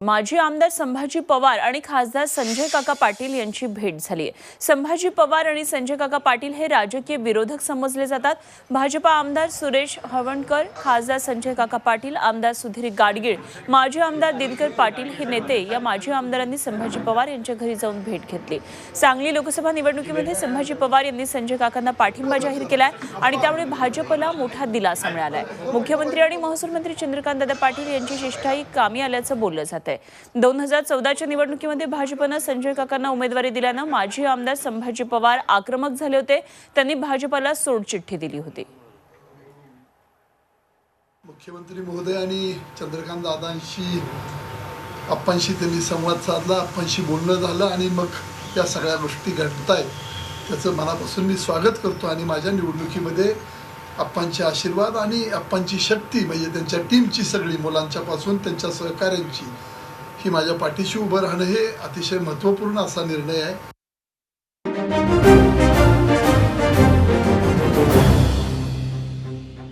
माजी आमदार संभाजी पवार आणि खासदार संजय काका पाटील यांची भेट झाली आहे. संभाजी पवार आणि संजय काका पाटील हे राजकीय विरोधक समजले जातात. भाजपा आमदार सुरेश हवणकर खासदार संजय काका पाटील आमदार सुधीर गाडगीळ माजी आमदार दिनकर पाटील हे नेते या माजी आमदारांनी संभाजी पवार यांच्या घरी जाऊन भेट घेतली. सांगली लोकसभा निवडणुकीमध्ये संभाजी पवार यांनी संजय काकांना पाठिंबा जाहीर केलाय आणि त्यामुळे भाजपला मोठा दिलासा मिळालाय. मुख्यमंत्री आणि महसूल मंत्री चंद्रकांत दादा पाटील यांची शिष्टाई कामी आल्याचं बोललं जातं आहे. दोन हजार चौदाच्या निवडणुकीमध्ये भाजपनं संजय काकांना उमेदवारी दिल्यानं माजी आमदार संभाजी पवार आक्रमक झाले होते. त्यांनी भाजपाला सोडचिठ्ठी दिली होती. मुख्यमंत्री महोदय आणि चंद्रकांत दादांशी आपणशी त्यांनी संवाद साधला. आपणशी बोलणं झालं आणि मग या सगळ्या गोष्टी घडत आहेत त्याचं मनापासून मी स्वागत करतो आणि माझ्या निवडणुकीमध्ये आप्पांचे आशीर्वाद आणि आप्पांची शक्ती म्हणजे त्यांच्या टीमची सगळी मुलांच्यापासून त्यांच्या सहकाऱ्यांची ही माझ्या पाठीशी उभं राहणं हे अतिशय महत्त्वपूर्ण असा निर्णय आहे.